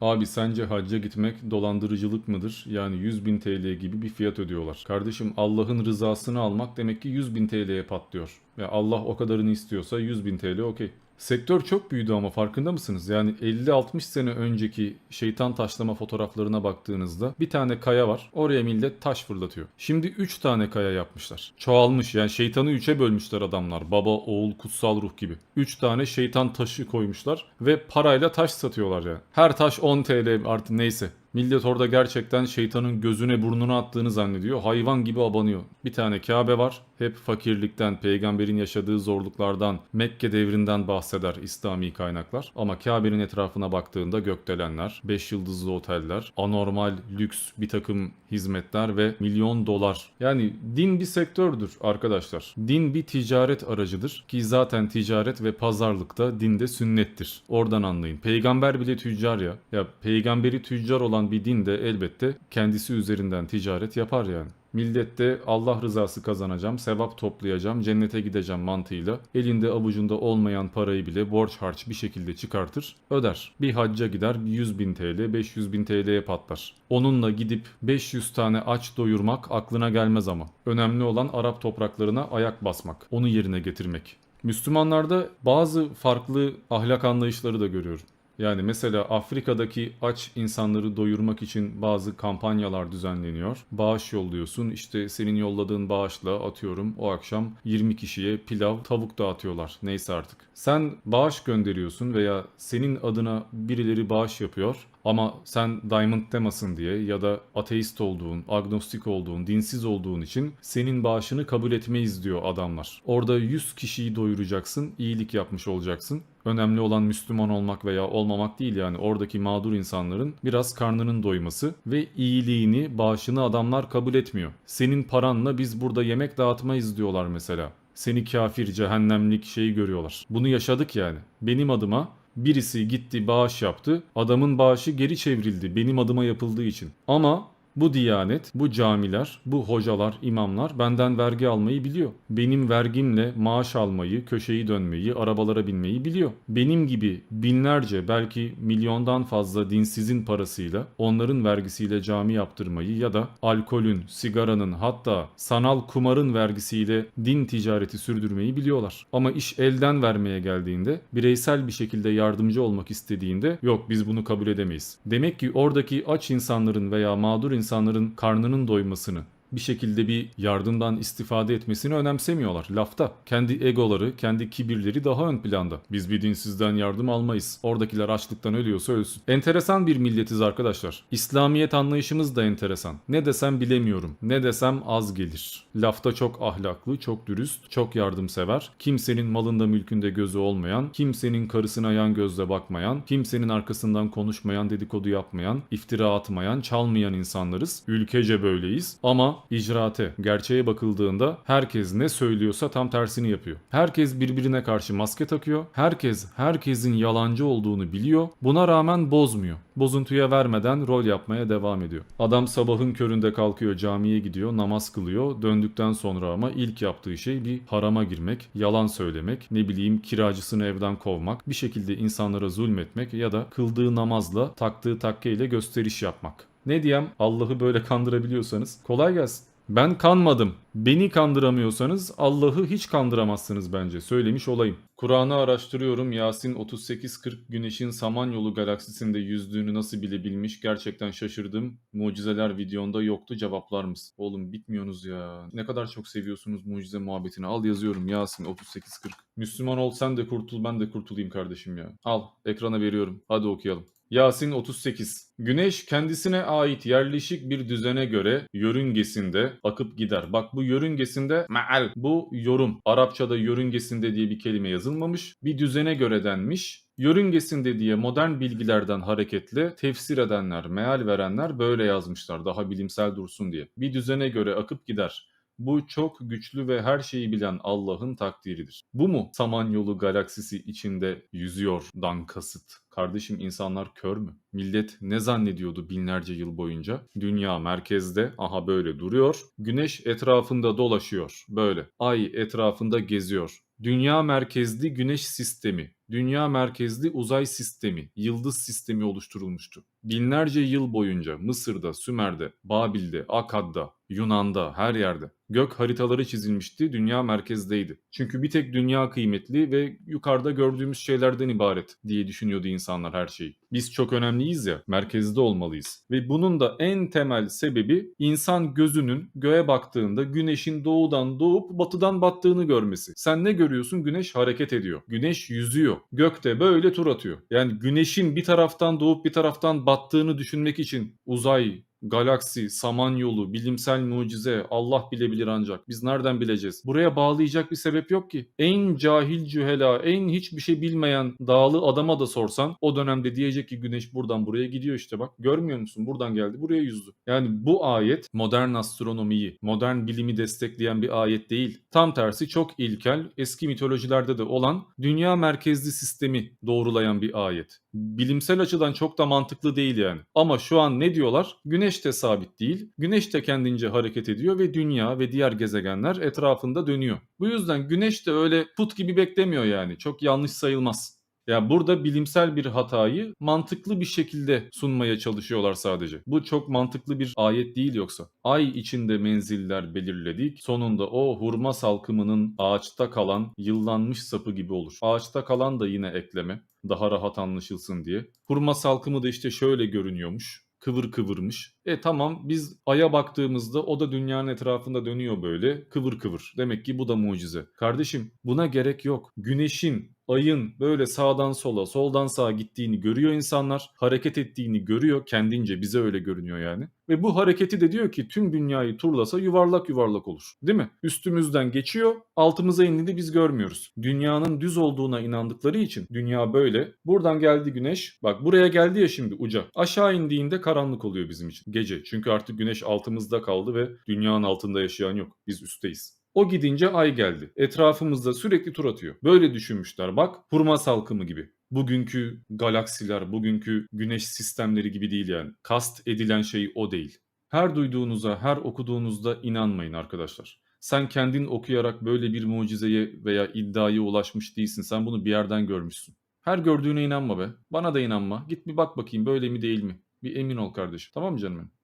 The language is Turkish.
Abi sence hacca gitmek dolandırıcılık mıdır? Yani 100 bin TL gibi bir fiyat ödüyorlar. Kardeşim Allah'ın rızasını almak demek ki 100 bin TL'ye patlıyor. Ya Allah o kadarını istiyorsa 100 bin TL okey. Sektör çok büyüdü ama farkında mısınız? Yani 50-60 sene önceki şeytan taşlama fotoğraflarına baktığınızda bir tane kaya var. Oraya millet taş fırlatıyor. Şimdi 3 tane kaya yapmışlar. Çoğalmış yani şeytanı 3'e bölmüşler adamlar. Baba, oğul, kutsal ruh gibi. 3 tane şeytan taşı koymuşlar ve parayla taş satıyorlar yani. Her taş 10 TL artı neyse. Millet orada gerçekten şeytanın gözüne burnuna attığını zannediyor. Hayvan gibi abanıyor. Bir tane Kabe var. Hep fakirlikten, peygamberin yaşadığı zorluklardan, Mekke devrinden bahseder İslami kaynaklar. Ama Kabe'nin etrafına baktığında gökdelenler, 5 yıldızlı oteller, anormal lüks bir takım hizmetler ve milyon dolar. Yani din bir sektördür arkadaşlar. Din bir ticaret aracıdır ki zaten ticaret ve pazarlıkta dinde sünnettir. Oradan anlayın. Peygamber bile tüccar ya. Ya peygamberi tüccar olan bir din de elbette kendisi üzerinden ticaret yapar yani. Millet de Allah rızası kazanacağım, sevap toplayacağım, cennete gideceğim mantığıyla elinde avucunda olmayan parayı bile borç harç bir şekilde çıkartır, öder. Bir hacca gider 100 bin TL, 500 bin TL'ye patlar. Onunla gidip 500 tane aç doyurmak aklına gelmez ama. Önemli olan Arap topraklarına ayak basmak, onu yerine getirmek. Müslümanlarda bazı farklı ahlak anlayışları da görüyorum. Yani mesela Afrika'daki aç insanları doyurmak için bazı kampanyalar düzenleniyor. Bağış yolluyorsun. İşte senin yolladığın bağışla atıyorum o akşam 20 kişiye pilav, tavuk dağıtıyorlar. Neyse artık. Sen bağış gönderiyorsun veya senin adına birileri bağış yapıyor. Ama sen diamond temasın diye ya da ateist olduğun, agnostik olduğun, dinsiz olduğun için senin bağışını kabul etmeyiz diyor adamlar. Orada 100 kişiyi doyuracaksın, iyilik yapmış olacaksın. Önemli olan Müslüman olmak veya olmamak değil yani oradaki mağdur insanların biraz karnının doyması ve iyiliğini, bağışını adamlar kabul etmiyor. Senin paranla biz burada yemek dağıtmayız diyorlar mesela. Seni kafir, cehennemlik şeyi görüyorlar. Bunu yaşadık yani. Benim adıma birisi gitti bağış yaptı. Adamın bağışı geri çevrildi benim adıma yapıldığı için. Ama bu diyanet, bu camiler, bu hocalar, imamlar benden vergi almayı biliyor. Benim vergimle maaş almayı, köşeyi dönmeyi, arabalara binmeyi biliyor. Benim gibi binlerce belki milyondan fazla dinsizin parasıyla, onların vergisiyle cami yaptırmayı ya da alkolün, sigaranın hatta sanal kumarın vergisiyle din ticareti sürdürmeyi biliyorlar. Ama iş elden vermeye geldiğinde, bireysel bir şekilde yardımcı olmak istediğinde yok biz bunu kabul edemeyiz. Demek ki oradaki aç insanların veya mağdur insanların karnının doymasını, bir şekilde bir yardımdan istifade etmesini önemsemiyorlar. Lafta. Kendi egoları, kendi kibirleri daha ön planda. Biz bir dinsizden yardım almayız. Oradakiler açlıktan ölüyorsa ölsün. Enteresan bir milletiz arkadaşlar. İslamiyet anlayışımız da enteresan. Ne desem bilemiyorum. Ne desem az gelir. Lafta çok ahlaklı, çok dürüst, çok yardımsever. Kimsenin malında mülkünde gözü olmayan, kimsenin karısına yan gözle bakmayan, kimsenin arkasından konuşmayan, dedikodu yapmayan, iftira atmayan, çalmayan insanlarız. Ülkece böyleyiz. Ama icraate, gerçeğe bakıldığında herkes ne söylüyorsa tam tersini yapıyor. Herkes birbirine karşı maske takıyor. Herkes herkesin yalancı olduğunu biliyor. Buna rağmen bozmuyor. Bozuntuya vermeden rol yapmaya devam ediyor. Adam sabahın köründe kalkıyor, camiye gidiyor, namaz kılıyor. Döndükten sonra ama ilk yaptığı şey bir harama girmek, yalan söylemek, ne bileyim kiracısını evden kovmak, bir şekilde insanlara zulmetmek ya da kıldığı namazla, taktığı takkeyle gösteriş yapmak. Ne diyem Allah'ı böyle kandırabiliyorsanız kolay gelsin. Ben kanmadım. Beni kandıramıyorsanız Allah'ı hiç kandıramazsınız bence. Söylemiş olayım. Kur'an'ı araştırıyorum. Yasin 3840 Güneş'in Samanyolu galaksisinde yüzdüğünü nasıl bilebilmiş? Gerçekten şaşırdım. Mucizeler videonda yoktu cevaplar mısın? Oğlum bitmiyorsunuz ya. Ne kadar çok seviyorsunuz mucize muhabbetini. Al yazıyorum Yasin 3840. Müslüman ol sen de kurtul ben de kurtulayım kardeşim ya. Al ekrana veriyorum. Hadi okuyalım. Yasin 38. Güneş kendisine ait yerleşik bir düzene göre yörüngesinde akıp gider. Bak bu yörüngesinde meal bu yorum. Arapçada yörüngesinde diye bir kelime yazılmamış. Bir düzene göre denmiş. Yörüngesinde diye modern bilgilerden hareketle tefsir edenler, meal verenler böyle yazmışlar daha bilimsel dursun diye. Bir düzene göre akıp gider. Bu çok güçlü ve her şeyi bilen Allah'ın takdiridir. Bu mu Samanyolu galaksisi içinde yüzüyordan kasıt? Kardeşim insanlar kör mü? Millet ne zannediyordu binlerce yıl boyunca? Dünya merkezde, aha böyle duruyor. Güneş etrafında dolaşıyor, böyle. Ay etrafında geziyor. Dünya merkezli güneş sistemi dünya merkezli uzay sistemi, yıldız sistemi oluşturulmuştu. Binlerce yıl boyunca Mısır'da, Sümer'de, Babil'de, Akkad'da, Yunan'da, her yerde gök haritaları çizilmişti, dünya merkezdeydi. Çünkü bir tek dünya kıymetli ve yukarıda gördüğümüz şeylerden ibaret diye düşünüyordu insanlar her şeyi. Biz çok önemliyiz ya, merkezde olmalıyız. Ve bunun da en temel sebebi insan gözünün göğe baktığında güneşin doğudan doğup batıdan battığını görmesi. Sen ne görüyorsun? Güneş hareket ediyor. Güneş yüzüyor. Gökte böyle tur atıyor. Yani güneşin bir taraftan doğup bir taraftan battığını düşünmek için uzay, galaksi, samanyolu, bilimsel mucize, Allah bilebilir ancak. Biz nereden bileceğiz? Buraya bağlayacak bir sebep yok ki. En cahil cühela, en hiçbir şey bilmeyen dağlı adama da sorsan o dönemde diyecek ki güneş buradan buraya gidiyor işte bak. Görmüyor musun? Buradan geldi, buraya yüzdü. Yani bu ayet modern astronomiyi, modern bilimi destekleyen bir ayet değil. Tam tersi çok ilkel, eski mitolojilerde de olan dünya merkezli sistemi doğrulayan bir ayet. Bilimsel açıdan çok da mantıklı değil yani. Ama şu an ne diyorlar? Güneş de sabit değil. Güneş de kendince hareket ediyor ve dünya ve diğer gezegenler etrafında dönüyor. Bu yüzden güneş de öyle put gibi beklemiyor yani. Çok yanlış sayılmaz. Yani burada bilimsel bir hatayı mantıklı bir şekilde sunmaya çalışıyorlar sadece. Bu çok mantıklı bir ayet değil yoksa. Ay içinde menziller belirledik. Sonunda o hurma salkımının ağaçta kalan yıllanmış sapı gibi olur. Ağaçta kalan da yine ekleme. Daha rahat anlaşılsın diye. Hurma salkımı da işte şöyle görünüyormuş kıvır kıvırmış. E tamam biz aya baktığımızda o da dünyanın etrafında dönüyor böyle kıvır kıvır. Demek ki bu da mucize. Kardeşim buna gerek yok. Güneşin, ayın böyle sağdan sola, soldan sağa gittiğini görüyor insanlar. Hareket ettiğini görüyor. Kendince bize öyle görünüyor yani. Ve bu hareketi de diyor ki tüm dünyayı turlasa yuvarlak yuvarlak olur. Değil mi? Üstümüzden geçiyor, altımıza indiğinde biz görmüyoruz. Dünyanın düz olduğuna inandıkları için dünya böyle. Buradan geldi güneş. Bak buraya geldi ya şimdi uca. Aşağı indiğinde karanlık oluyor bizim için. Gece. Çünkü artık güneş altımızda kaldı ve dünyanın altında yaşayan yok. Biz üstteyiz. O gidince ay geldi. Etrafımızda sürekli tur atıyor. Böyle düşünmüşler bak hurma salkımı gibi. Bugünkü galaksiler, bugünkü güneş sistemleri gibi değil yani. Kast edilen şey o değil. Her duyduğunuza, her okuduğunuzda inanmayın arkadaşlar. Sen kendin okuyarak böyle bir mucizeye veya iddiaya ulaşmış değilsin. Sen bunu bir yerden görmüşsün. Her gördüğüne inanma be. Bana da inanma. Git bir bak bakayım böyle mi değil mi? Bir emin ol kardeşim. Tamam mı canım benim?